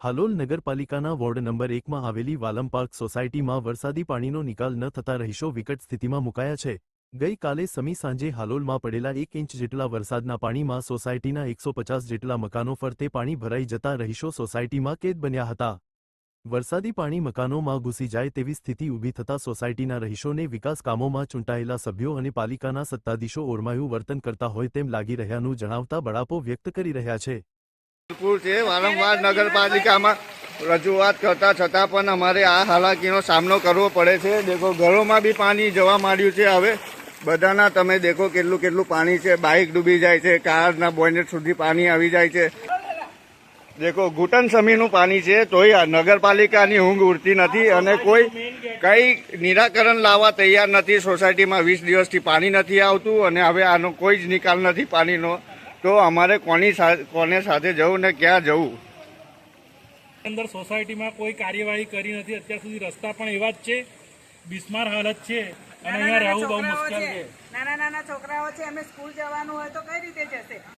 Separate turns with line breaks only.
હાલોલ નગરપાલિકાના ward number એકમાં આવેલી વાલમ પાર્ક સોસાયટીમાં વરસાદી પાણીનો નિકાલ ન થતા રહીશો વિકટ સ્થિતિમાં મુકાયા છે. ગઈકાલે સમી સાંજે હાલોલમાં પડેલા એક ઇંચ જેટલા વરસાદના પાણીમાં સોસાયટીના એકસો પચાસ જેટલા મકાનો ફરતે પાણી ભરાઈ જતા રહીશો સોસાયટીમાં કેદ બન્યા હતા. વરસાદી પાણી મકાનોમાં ઘૂસી જાય તેવી સ્થિતિ ઊભી થતા સોસાયટીના રહીશોને વિકાસ કામોમાં ચૂંટાયેલા સભ્યો અને પાલિકાના સત્તાધીશો ઓરમાયું વર્તન કરતા હોય તેમ લાગી રહ્યાનું જણાવતા બળાપો વ્યક્ત કરી રહ્યા છે.
છે, વારંવાર નગરપાલિકામાં રજૂઆત કરતા છતાં પણ અમારે આ હાલાકીનો સામનો કરવો પડે છે. દેખો, ઘરોમાં બી પાણી જવા માંડ્યું છે હવે. બધાના તમે દેખો કેટલું કેટલું પાણી છે. બાઇક ડૂબી જાય છે, કારના બોનેટ સુધી પાણી આવી જાય છે. દેખો, ઘૂંટણ સમીનું પાણી છે, તોય નગરપાલિકાની ઊંઘ ઉડતી નથી અને કોઈ કંઈ નિરાકરણ લાવવા તૈયાર નથી. સોસાયટીમાં વીસ દિવસથી પાણી નથી આવતું અને હવે આનો કોઈ જ નિકાલ નથી પાણીનો. તો અમારે કોની કોને સાથે જવું ને ક્યાં જવું?
અંદર સોસાયટીમાં કોઈ કાર્યવાહી કરી નથી. અત્યાર સુધી રસ્તા પણ એવા જ છે. બિસ્માર હાલત છે. અને અહીંયા રહેવું બહુ મુશ્કેલ છે.
નાના નાના છોકરાઓ છે એમને સ્કૂલ જવાનું હોય તો કઈ રીતે જશે?